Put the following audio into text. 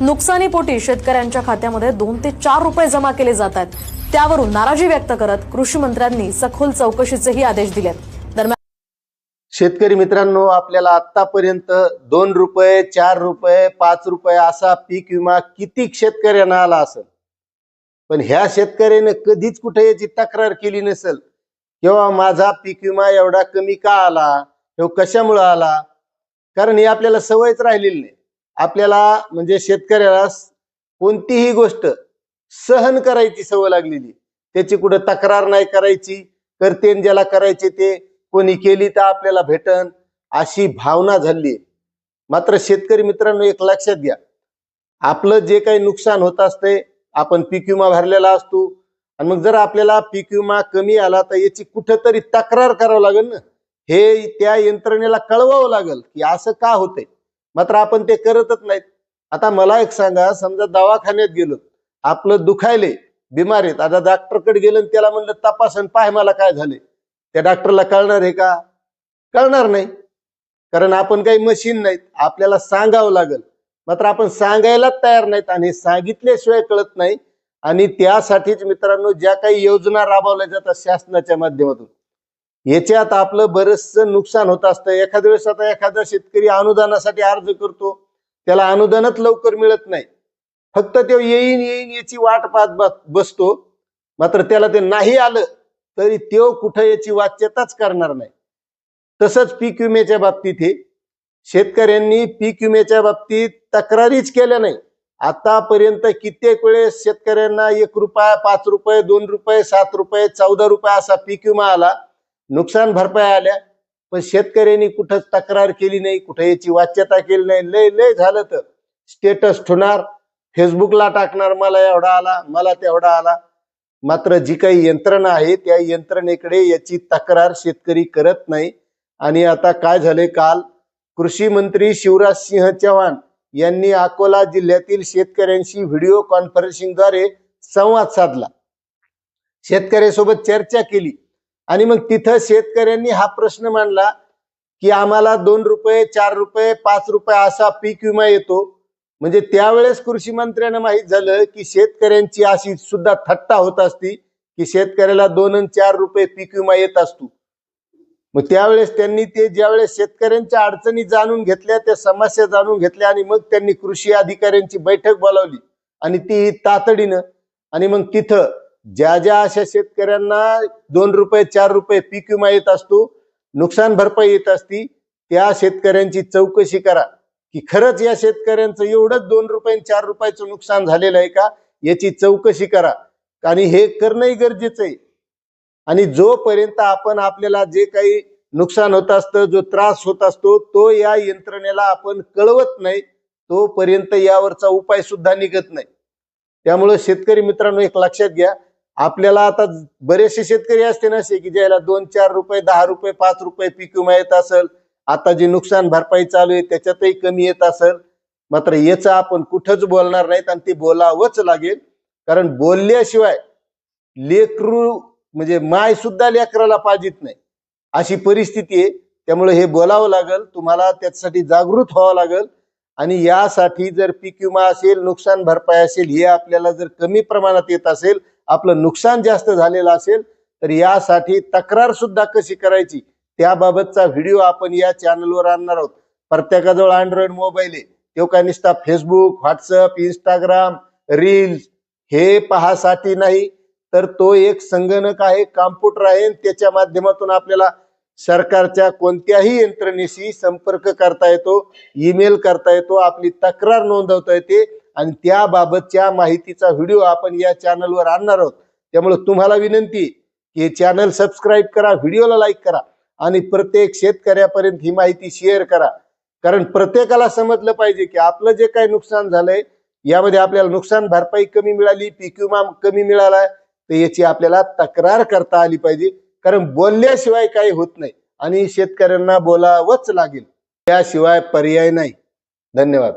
नुकसानीपोटी शेतकऱ्यांच्या खात्यामध्ये दोन ते चार रुपये जमा केले जात आहेत. त्यावरून नाराजी व्यक्त करत कृषी मंत्र्यांनी सखोल चौकशीचेही आदेश दिले दरम्यान शेतकरी मित्रांनो आपल्याला आतापर्यंत दोन रुपये चार रुपये पाच रुपये असा पीक विमा किती शेतकऱ्यांना आला असेल? पण ह्या शेतकऱ्याने कधीच कुठे याची तक्रार केली नसेल? किंवा माझा पीक विमा एवढा कमी का आला? तो कशामुळे आला? कारण ही आपल्याला सवयच राहिलेली नाही. आपल्याला म्हणजे शेतकऱ्याला कोणतीही गोष्ट सहन करायची सवय लागलेली. त्याची कुठं तक्रार नाही करायची. करतेन ज्याला करायचे ते. कोणी केली तर आपल्याला भेटन. अशी भावना झाली. मात्र शेतकरी मित्रांनो एक लक्षात घ्या. आपलं जे काही नुकसान होत असतंय आपण पीक विमा भरलेला असतो. आणि मग जर आपल्याला पीक विमा कमी आला तर याची कुठंतरी तक्रार करावं लागेल ना? हे त्या यंत्रणेला कळवावं लागेल की असं का होतंय? मात्र आपण ते करतच नाहीत. आता मला एक सांगा समजा दवाखान्यात गेलो आपलं दुखायले बिमार आहेत. आता डॉक्टरकडे गेलं आणि त्याला म्हणलं तपासन पाय मला काय झाले? त्या डॉक्टरला कळणार आहे का? कळणार नाही. कारण आपण काही मशीन नाहीत. आपल्याला सांगावं लागेल. मात्र आपण सांगायलाच तयार नाहीत आणि सांगितल्याशिवाय कळत नाही. आणि त्यासाठीच मित्रांनो ज्या काही योजना राबवल्या जातात शासनाच्या माध्यमातून याच्यात आपलं बरंचसं नुकसान होत असतं. एखाद्या वेळेस आता एखादा शेतकरी अनुदानासाठी अर्ज करतो. त्याला अनुदानच लवकर मिळत नाही. फक्त तो येईन येईन याची वाट पाहत बसतो. मात्र त्याला ते नाही आलं तरी तो कुठं याची वाच्यताच करणार नाही. तसंच पीक विम्याच्या बाबतीत हे. शेतकऱ्यांनी पीक विम्याच्या बाबतीत तक्रारीच केल्या नाही. आतापर्यंत कित्येक वेळेस शेतकऱ्यांना एक रुपया पाच रुपये दोन रुपये सात रुपये चौदा रुपये असा पीक विमा आला. नुकसान भरपाई आल्या पण शेतकऱ्यांनी कुठं तक्रार केली नाही कुठं याची वाच्यता केली नाही. लय लय झालं तर. स्टेटस ठेवणार फेसबुकला टाकणार मला एवढा आला मला तेवढा आला. मात्र जी काही यंत्रणा आहे त्या यंत्रणेकडे याची तक्रार शेतकरी करत नाही. आणि आता काय झाले काल? कृषी मंत्री शिवराज सिंह चव्हाण यांनी अकोला जिल्ह्यातील शेतकऱ्यांशी व्हिडिओ कॉन्फरन्सिंगद्वारे संवाद साधला. शेतकऱ्यासोबत चर्चा केली. आणि मग तिथं शेतकऱ्यांनी हा प्रश्न मांडला की आम्हाला दोन रुपये चार रुपये पाच रुपये असा पीक विमा येतो. म्हणजे त्यावेळेस कृषी मंत्र्यांना माहीत झालं की शेतकऱ्यांची अशी सुद्धा थट्टा होत असती की शेतकऱ्याला दोन आणि चार रुपये पीक विमा येत असतो. मग त्यावेळेस त्यांनी ते ज्यावेळेस शेतकऱ्यांच्या अडचणी जाणून घेतल्या त्या समस्या जाणून घेतल्या आणि मग त्यांनी कृषी अधिकाऱ्यांची बैठक बोलावली. आणि ती तातडीनं आणि मग तिथं ज्या ज्या अशा शेतकऱ्यांना दोन रुपये चार रुपये पीक विमा येत असतो नुकसान भरपाई येत असती त्या शेतकऱ्यांची चौकशी करा. की खरंच या शेतकऱ्यांचं एवढंच दोन रुपये चार रुपयाचं नुकसान झालेलं आहे का याची चौकशी करा. आणि हे करणंही गरजेचं आहे. आणि जोपर्यंत आपण आपल्याला जे काही नुकसान होत असतं जो त्रास होत असतो तो या यंत्रणेला आपण कळवत नाही तोपर्यंत यावरचा उपाय सुद्धा निघत नाही. त्यामुळे शेतकरी मित्रांनो एक लक्षात घ्या. आपल्याला आता बरेचसे शेतकरी असते ना असे की ज्याला दोन चार रुपये दहा रुपये पाच रुपये पीक विमा येत असेल. आता जे नुकसान भरपाई चालू आहे त्याच्यातही कमी येत असेल. मात्र याचं आपण कुठंच बोलणार नाहीत आणि ते बोलावंच लागेल. कारण बोलल्याशिवाय लेकरू म्हणजे माय सुद्धा लेकराला पाहिजेत नाही. अशी परिस्थिती आहे. त्यामुळे हे बोलावं लागेल. तुम्हाला त्याच्यासाठी जागृत व्हावं लागेल. आणि यासाठी जर पीक विमा असेल नुकसान भरपाई असेल हे आपल्याला जर कमी प्रमाणात येत असेल आपलं नुकसान जास्त झालेलं असेल तर यासाठी तक्रार सुद्धा कशी करायची? त्याबाबतचा व्हिडिओ आपण या चॅनलवर आणणार आहोत. प्रत्येकाजवळ अँड्रॉइड मोबाईल आहे. तो काय नुसता फेसबुक व्हॉट्सअप इंस्टाग्राम रील्स हे पाहासाठी नाही तर तो एक संगणक आहे कॉम्प्युटर आहे त्याच्या माध्यमातून आपल्याला सरकारच्या कोणत्याही यंत्रणेशी संपर्क करता येतो ईमेल करता येतो आपली तक्रार नोंदवता येते. आणि त्याबाबतच्या माहितीचा व्हिडिओ आपण या चॅनलवर आणणार आहोत. त्यामुळे तुम्हाला विनंती की हे चॅनल सबस्क्राईब करा व्हिडिओला लाईक करा आणि प्रत्येक शेतकऱ्यापर्यंत ही माहिती शेअर करा. कारण प्रत्येकाला समजलं पाहिजे की आपलं जे काही नुकसान झालंय यामध्ये आपल्याला नुकसान भरपाई कमी मिळाली पीक विमा कमी मिळाला तर याची आपल्याला तक्रार करता आली पाहिजे. कारण बोलल्याशिवाय काही होत नाही आणि शेतकऱ्यांना बोलावंच लागेल. त्याशिवाय पर्याय नाही. धन्यवाद.